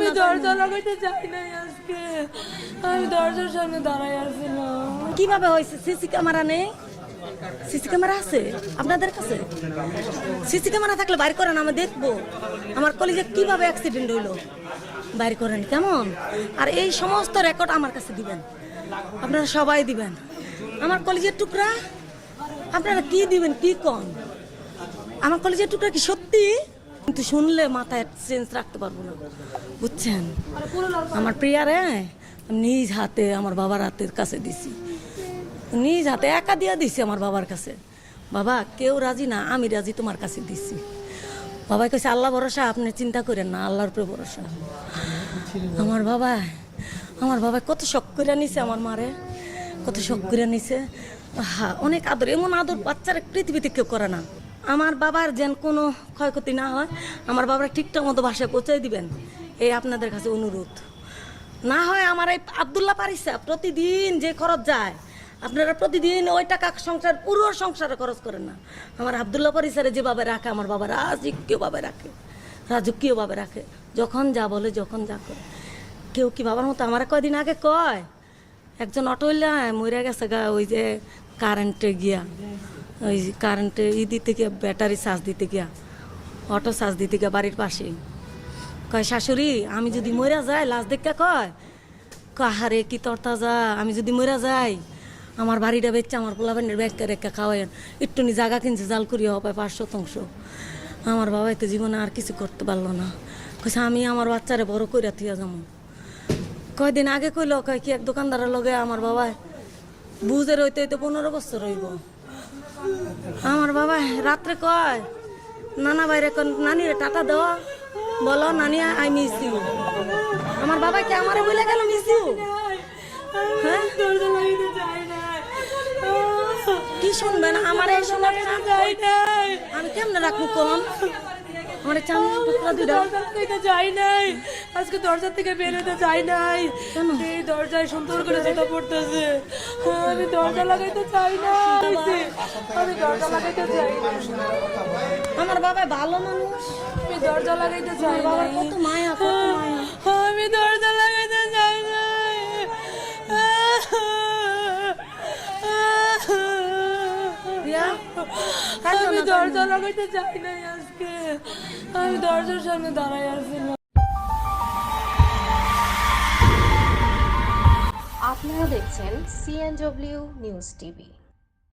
লাগাইতে চাই নাই আজকে। আমি দরজার সামনে দাঁড়াই আসছিলাম কীভাবে হয়েছে? সিসি ক্যামেরা নেই? সিসি ক্যামেরা আছে? আপনাদের কাছে? সিসি ক্যামেরা থাকলে বাইর করেন আমি দেখব। আমার কলেজে কীভাবে অ্যাক্সিডেন্ট হইল? বাইর করেন কেমন? আর এই সমস্ত রেকর্ড আমার কাছে দিবেন। আপনারা সবাই দিবেন। আমার কলেজের টুকরা আপনারা কি দিবেন কি কম আমার কলেজের টুকরা কি সত্যি? কিন্তু শুনলে মাথায় চেঞ্জ রাখতে পারব না। বুঝছেন? আমার প্রিয়ারে নিজ হাতে আমার বাবার হাতের কাছে দিছি। নিজ হাতে একা দিয়ে দিছি আমার বাবার কাছে। বাবা, কেউ রাজি না, আমি রাজি তোমার কাছে দিছি। বাবাই কইছে, আল্লাহ ভরসা, আপনি চিন্তা করেন না, আল্লাহর উপরে ভরসা। আমার বাবা আমার বাবা কত শখ করে নিছে আমার মারে। কত শখ করে নিছে। হা অনেক আদর, এমন আদর বাচ্চারা পৃথিবীতে কেউ করে না। আমার বাবার যেন কোনো ক্ষয়ক্ষতি না হয়, আমার বাবার ঠিকঠাক মতো বাসায় পৌঁছে দিবেন, এই আপনাদের কাছে অনুরোধ। না হয় আমার এই আবদুল্লাহ পারিসা প্রতিদিন যে খরচ যায়, আপনারা প্রতিদিন ওই টাকা সংসার, পুরো সংসারে খরচ করেন না। আমার আবদুল্লাহ পারিসারে যেভাবে রাখে, আমার বাবা রাজকীয়ভাবে রাখে রাজকীয়ভাবে রাখে। যখন যা বলে, যখন যা করে। কেউ কি বাবার মতো আমার কয়দিন আগে কয়? একজন অটো মরে গেছে গা, ওই যে কারেন্টে গিয়া। ওই কারেন্টে ই দিতে গিয়া ব্যাটারি চার্জ দিতে গিয়া অটো চার্জ দিতে গিয়া বাড়ির পাশে। কয়, শাশুড়ি, আমি যদি মরা যাই, লাশ দেখে কয় কাহারে কি তরতা যা আমি যদি মরা যাই, আমার বাড়িটা বেচছে আমার পোলাবানের ব্যাগকে রেখে খাওয়াইন একটুনি জায়গা কিনছে, জাল করিয়া হবে পাঁচ শতাংশ আমার বাবাই তো জীবনে আর কিছু করতে পারল না। কইছে, আমি আমার বাচ্চারে বড় করে থিয়া যাব কয়দিন আগে কইল, কয়, কি এক দোকানদারের লগে আমার বাবা বুঝে রইতে হইতে পনেরো বছর রইব আমার বাবা, রাত্রে কয়, নানা বাইরে কোন নানি টাটা দেওয়া বলো নানি, আই মিস ইউ আমার বাবা কি আমার বলে গেল মিস ইউ হ্যাঁ? কি শুনবেন? আমার এই শোনার আমি কেমনে রাখব কোন? আমার টুকরা দুইটা দরজা লাগাইতে চাই নাই। আজকে দরজা থেকে বের হতে চাই নাই। এই দরজায় সুন্দর করে জুতা পড়তেছে আমি দরজা লাগাইতে চাই না। আমি দরজা লাগাইতে চাই না। আমার বাবা ভালো মানুষ। আমি দরজা লাগাইতে চাই বাবার কত মায়া কত মায়া। আমি দরজা লাগাইতে চাই না আমি দরজা লাগাইতে চাই নাই আজকে আমি দরজার সামনে দাঁড়াই আসছিলাম আপনারা দেখছেন সিএনডব্লিউ নিউজ টিভি